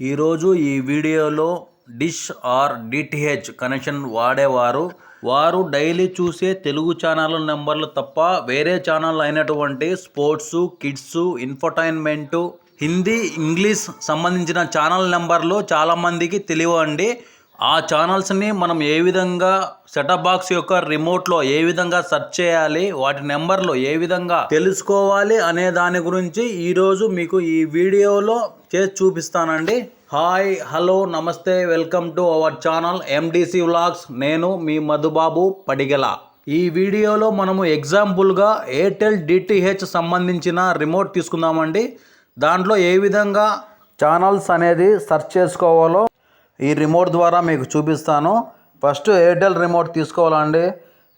ఈరోజు ఈ వీడియోలో డిష్ ఆర్ డిటిహెచ్ కనెక్షన్ వాడేవారు. వారు డైలీ చూసే తెలుగు ఛానల్ నెంబర్లు తప్ప వేరే ఛానల్ అయినటువంటి sports kids infotainment Hindi English సంబంధించిన ఛానల్ నెంబర్లు చాలామందికి తెలియండి ఆ ఛానల్స్ని మనం ఏ విధంగా సెటప్ బాక్స్ యొక్క రిమోట్లో ఏ విధంగా సెర్చ్ చేయాలి వాటి నెంబర్లు ఏ విధంగా తెలుసుకోవాలి అనే దాని గురించి ఈరోజు మీకు ఈ వీడియోలో చేసి చూపిస్తానండి. హాయ్ హలో నమస్తే welcome to our channel MDC vlogs నేను మీ మధుబాబు పడిగల. ఈ వీడియోలో మనము ఎగ్జాంపుల్గా ఎయిర్టెల్ డిటిహెచ్ సంబంధించిన రిమోట్ తీసుకుందామండి. దాంట్లో ఏ విధంగా ఛానల్స్ అనేది సెర్చ్ చేసుకోవాలో ఈ రిమోట్ ద్వారా మీకు చూపిస్తాను. ఫస్ట్ ఎయిర్టెల్ రిమోట్ తీసుకోవాలండి.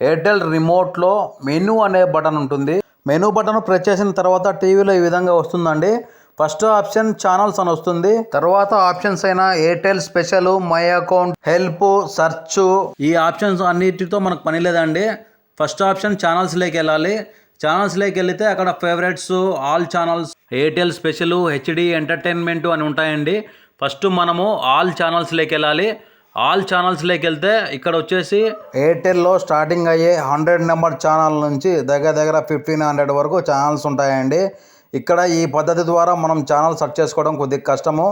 ఎయిర్టెల్ రిమోట్లో మెనూ అనే బటన్ ఉంటుంది. మెనూ బటన్ ప్రెస్ చేసిన తర్వాత టీవీలో ఈ విధంగా వస్తుందండి. ఫస్ట్ ఆప్షన్ ఛానల్స్ అని వస్తుంది. తర్వాత ఆప్షన్స్ అయినా Airtel special my account help search ఈ ఆప్షన్స్ అన్నిటితో మనకు పని లేదండి. ఫస్ట్ ఆప్షన్ ఛానల్స్లోకి వెళ్ళాలి. ఛానల్స్లోకి వెళితే అక్కడ favourites all channels Airtel special HD entertainment అని ఉంటాయండి. ఫస్ట్ మనము ఆల్ ఛానల్స్లోకి వెళ్ళాలి. ఆల్ ఛానల్స్లోకి వెళ్తే ఇక్కడ వచ్చేసి ఎయిర్టెల్లో స్టార్టింగ్ అయ్యే హండ్రెడ్ నెంబర్ ఛానల్ నుంచి దగ్గర దగ్గర ఫిఫ్టీన్ హండ్రెడ్ వరకు ఛానల్స్ ఉంటాయండి. ఇక్కడ ఈ పద్ధతి ద్వారా మనం ఛానల్ సెర్చ్ చేసుకోవడం కొద్దిగా కష్టము.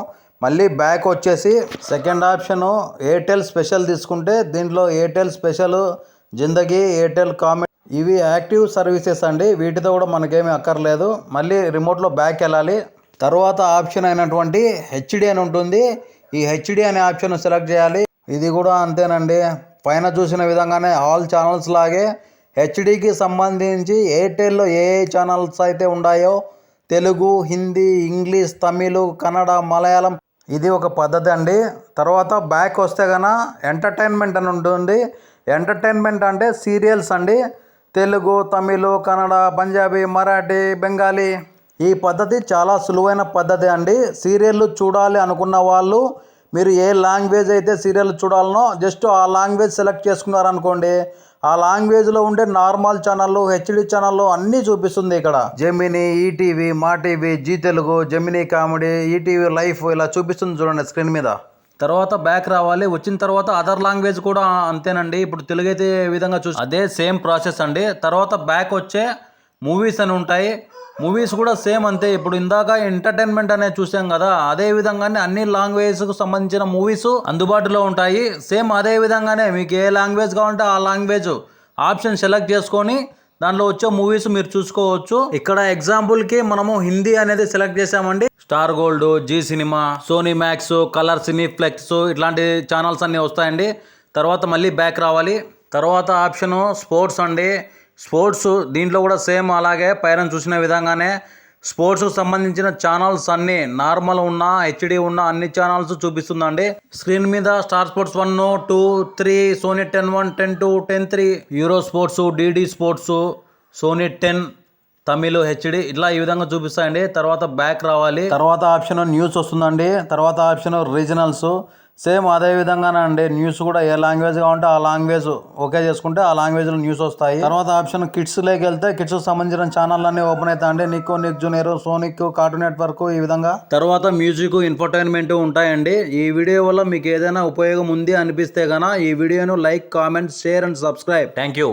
మళ్ళీ బ్యాక్ వచ్చేసి సెకండ్ ఆప్షను ఎయిర్టెల్ స్పెషల్ తీసుకుంటే దీంట్లో Airtel special Zindagi Airtel comedy ఇవి యాక్టివ్ సర్వీసెస్ అండి. వీటితో కూడా మనకేమీ అక్కర్లేదు. మళ్ళీ రిమోట్లో బ్యాక్ వెళ్ళాలి. తర్వాత ఆప్షన్ అయినటువంటి హెచ్డి అని ఉంటుంది. ఈ హెచ్డి అనే ఆప్షన్ సెలెక్ట్ చేయాలి. ఇది కూడా అంతేనండి. పైన చూసిన విధంగానే ఆల్ ఛానల్స్ లాగే హెచ్డికి సంబంధించి ఎయిర్టెల్లో ఏ ఏ ఛానల్స్ అయితే ఉన్నాయో తెలుగు హిందీ ఇంగ్లీష్ తమిళ్ కన్నడ మలయాళం ఇది ఒక పద్ధతి అండి. తర్వాత బ్యాక్ వస్తే గన ఎంటర్టైన్మెంట్ అని ఉంటుంది. ఎంటర్టైన్మెంట్ అంటే సీరియల్స్ అండి. తెలుగు తమిళ్ కన్నడ పంజాబీ మరాఠీ బెంగాలీ. ఈ పద్ధతి చాలా సులువైన పద్ధతి అండి. సీరియళ్ళు చూడాలి అనుకున్న వాళ్ళు మీరు ఏ లాంగ్వేజ్ అయితే సీరియల్ చూడాలనో జస్ట్ ఆ లాంగ్వేజ్ సెలెక్ట్ చేసుకున్నారనుకోండి ఆ లాంగ్వేజ్లో ఉండే నార్మల్ ఛానళ్ళు హెచ్డి ఛానళ్ళు అన్నీ చూపిస్తుంది ఇక్కడ. Gemini ETV Maa TV Zee Telugu Gemini comedy ETV life ఇలా చూపిస్తుంది చూడండి స్క్రీన్ మీద. తర్వాత బ్యాక్ రావాలి. వచ్చిన తర్వాత అదర్ లాంగ్వేజ్ కూడా అంతేనండి. ఇప్పుడు తెలుగు అయితే విధంగా చూసి అదే సేమ్ ప్రాసెస్ అండి. తర్వాత బ్యాక్ వచ్చే మూవీస్ అని ఉంటాయి. మూవీస్ కూడా సేమ్ అంతే. ఇప్పుడు ఇందాక ఎంటర్టైన్మెంట్ అనేది చూసాం కదా అదే విధంగానే అన్ని లాంగ్వేజ్కు సంబంధించిన మూవీస్ అందుబాటులో ఉంటాయి. సేమ్ అదే విధంగానే మీకు ఏ లాంగ్వేజ్ కావాలంటే ఆ లాంగ్వేజ్ ఆప్షన్ సెలెక్ట్ చేసుకొని దాంట్లో వచ్చే మూవీస్ మీరు చూసుకోవచ్చు. ఇక్కడ ఎగ్జాంపుల్కి మనము హిందీ అనేది సెలెక్ట్ చేసామండి Star Gold Zee cinema Sony Max colour Cineplex ఇట్లాంటి ఛానల్స్ అన్నీ వస్తాయండి. తర్వాత మళ్ళీ బ్యాక్ రావాలి. తర్వాత ఆప్షను స్పోర్ట్స్ అండి. స్పోర్ట్స్ దీంట్లో కూడా సేమ్ అలాగే పైన చూసిన విధంగానే స్పోర్ట్స్కి సంబంధించిన ఛానల్స్ అన్ని నార్మల్ ఉన్న హెచ్డి ఉన్న అన్ని ఛానల్స్ చూపిస్తుందండి. స్క్రీన్ మీద Star Sports one two three Sony ten one ten two ten three euro sports DD sports Sony ten Tamil HD ఇట్లా ఈ విధంగా చూపిస్తాయండి. తర్వాత బ్యాక్ రావాలి. తర్వాత ఆప్షన్ న్యూస్ వస్తుందండి. తర్వాత ఆప్షన్ రీజనల్స్ సేమ్ అదే విధంగానే అండి. న్యూస్ కూడా ఏ లాంగ్వేజ్ కావాలంటే ఆ లాంగ్వేజ్ ఓకే చేసుకుంటే ఆ లాంగ్వేజ్లో న్యూస్ వస్తాయి. తర్వాత ఆప్షన్ కిడ్స్ లేకి వెళ్తే కిడ్స్ సంబంధించిన ఛానల్ అన్ని ఓపెన్ అవుతాయి. అండి నిక్కో Nick junior Sonic cartoon network ఈ విధంగా. తర్వాత మ్యూజిక్ ఇన్ఫర్టైన్మెంట్ ఉంటాయండి. ఈ వీడియో వల్ల మీకు ఏదైనా ఉపయోగం ఉంది అనిపిస్తే గన ఈ వీడియోను like comment share and subscribe. Thank you